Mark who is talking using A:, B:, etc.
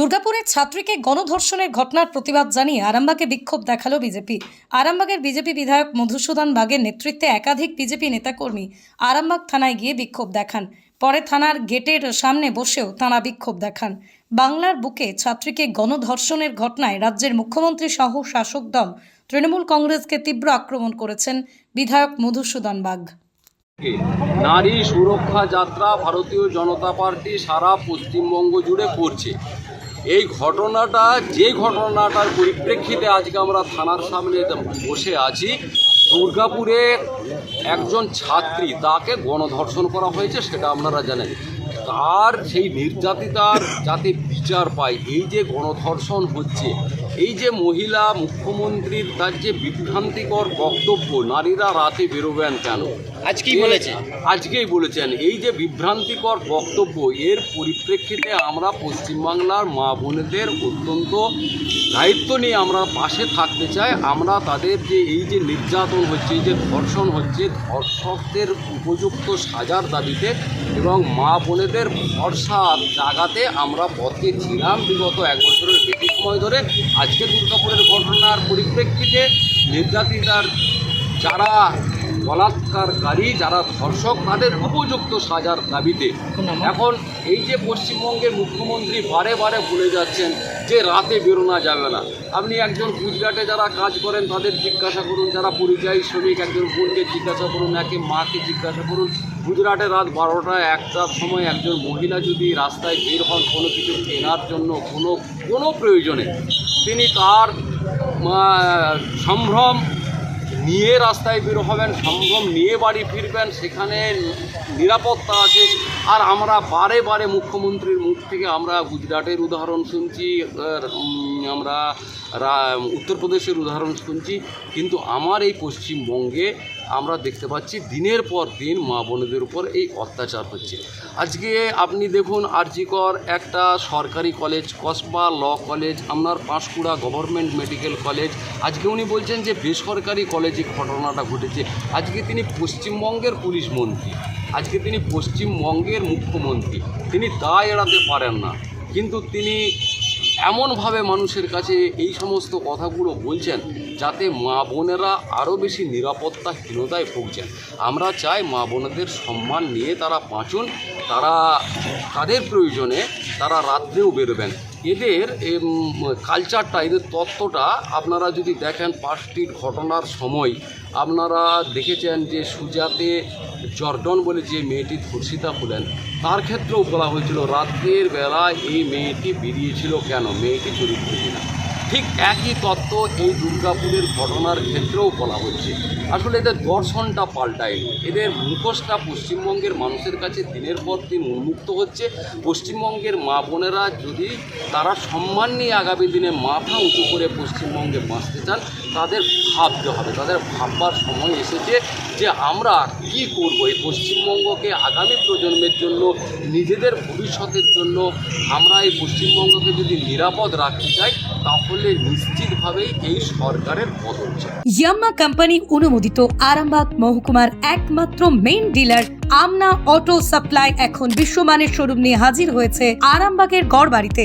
A: দুর্গাপুরের ছাত্রীকে গণধর্ষণের ঘটনার প্রতিবাদ জানিয়ে আরামবাগে বিক্ষোভ দেখাল বিজেপি। আরামবাগের বিজেপি বিধায়ক মধুসূদন বাগের নেতৃত্বে একাধিক বিজেপি নেতাকর্মী আরামবাগ থানায় গিয়ে বিক্ষোভ দেখান। পরে থানার গেটের সামনে বসেও তাঁরা বিক্ষোভ দেখান। বাংলার বুকে ছাত্রীকে গণধর্ষণের ঘটনায় রাজ্যের মুখ্যমন্ত্রী সহ শাসক দল তৃণমূল কংগ্রেসকে তীব্র আক্রমণ করেছেন বিধায়ক মধুসূদন বাগ।
B: নারী সুরক্ষা যাত্রা ভারতীয় জনতা পার্টি সারা পশ্চিমবঙ্গ জুড়ে করছে। এই ঘটনাটা, যে ঘটনাটার পরিপ্রেক্ষিতে আজকে আমরা থানার সামনে বসে আছি, দুর্গাপুরে একজন ছাত্রী, তাকে গণধর্ষণ করা হয়েছে সেটা আপনারা জানেন। তার সেই নির্যাতিতার যাতে বিচার পায়। এই যে গণধর্ষণ হচ্ছে এই যে মহিলা মুখ্যমন্ত্রীর তার যে বিভ্রান্তিকর বক্তব্য নারীরা রাতে বেরোবেন কেন?
C: আজকেই বলেছে।
B: আজকেই বলেছেন এই যে বিভ্রান্তিকর বক্তব্য এর পরিপ্রেক্ষিতে আমরা পশ্চিমবাংলার মা বোনেদের অত্যন্ত দায়িত্ব নিয়ে আমরা পাশে থাকতে চাই। আমরা তাদের যে এই যে নির্যাতন হচ্ছে এই যে ধর্ষণ হচ্ছে ধর্ষকদের উপযুক্ত সাজার দাবিতে এবং মা বোনেদের ভরসা জাগাতে আমরা পথে ছিলাম বিগত এক বছরের বেশি সময় ধরে। আজকে দুর্গাপুরের ঘটনার পরিপ্রেক্ষিতে নির্যাতিতার যারা বলাৎকারকারী যারা ধর্ষক, তাদের উপযুক্ত সাজার দাবিতে। এখন এই যে পশ্চিমবঙ্গের মুখ্যমন্ত্রী বারে বারে বলে যাচ্ছেন যে রাতে বেরোনো যাবে না। আপনি একজন গুজরাটে যারা কাজ করেন, তাদের জিজ্ঞাসা করুন, যারা পরিযায়ী শ্রমিক, একজন বোনকে জিজ্ঞাসা করুন, একে মাকে জিজ্ঞাসা করুন। গুজরাটে রাত বারোটা একটার সময় একজন মহিলা যদি রাস্তায় বের হন, কোনো কিছু কেনার জন্য, কোনো কোনো প্রয়োজনে, তিনি তার সম্ভ্রম নিয়ে রাস্তায় বের হবেন, সম্ভ্রম নিয়ে বাড়ি ফিরবেন, সেখানে নিরাপত্তা আছে। আর আমরা বারে বারে মুখ্যমন্ত্রীর মুখ থেকে আমরা গুজরাটের উদাহরণ শুনছি আমরা উত্তরপ্রদেশের উদাহরণ শুনছি। কিন্তু আমার এই পশ্চিমবঙ্গে আমরা দেখতে পাচ্ছি দিনের পর দিন মা বোনেদের উপর এই অত্যাচার হচ্ছে। আজকে আপনি দেখুন আরজিকর একটা সরকারি কলেজ, কসবা ল কলেজ আপনার পাঁশকুড়া গভর্নমেন্ট মেডিকেল কলেজ। আজকে উনি বলছেন যে বেসরকারি কলেজে ঘটনাটা ঘটেছে। আজকে তিনি পশ্চিমবঙ্গের পুলিশ মন্ত্রী। আজকে তিনি পশ্চিমবঙ্গের মুখ্যমন্ত্রী। তিনি দায় এড়াতে পারেন না। কিন্তু তিনি এমনভাবে মানুষের কাছে এই সমস্ত কথাগুলো বলছেন যাতে মা বোনেরা আরও বেশি নিরাপত্তাহীনতায় ভুগছেন। আমরা চাই মা বোনেদের সম্মান নিয়ে তারা বাঁচুন, তারা তাদের প্রয়োজনে তারা রাত্রেও বেরোবেন। এদের কালচারটা এদের তত্ত্বটা আপনারা যদি দেখেন পাঁচটির ঘটনার সময়, আপনারা দেখেছেন যে সুজাতে জর্ডন বলে যে মেয়েটি ধর্ষিতা হলেন, তার ক্ষেত্রেও বলা হয়েছিল, রাত্রের বেলা এই মেয়েটি বেরিয়েছিল কেন? মেয়েটি চরিত্রহীন ঠিক একই তত্ত্ব এই দুর্গাপুরের ঘটনার ক্ষেত্রেও বলা হচ্ছে। আসলে এদের দর্শনটা পাল্টায়নি। এদের মুখোশটা পশ্চিমবঙ্গের মানুষের কাছে দিনের পর দিন উন্মুক্ত হচ্ছে। পশ্চিমবঙ্গের মা বোনেরা যদি তারা সম্মান নিয়ে আগামী দিনে মাথা উঁচু করে পশ্চিমবঙ্গে বাঁচতে চান, তাদের ভাবতে হবে। তাদের ভাববার সময় এসেছে যে আমরা কি করব? এই পশ্চিমবঙ্গকে আগামী প্রজন্মের জন্য, নিজেদের ভবিষ্যতের জন্য আমরা এই পশ্চিমবঙ্গকে যদি নিরাপদ রাখতে চাই, তাহলে নিশ্চিতভাবেই এই সরকারের বদল চাই
A: ইয়াম্মা কোম্পানি অনুমোদিত আরামবাগ মহকুমার একমাত্র main dealer Amna auto supply এখন বিশ্বমানের শোরুম নিয়ে হাজির হয়েছে আরামবাগের গড়বাড়িতে।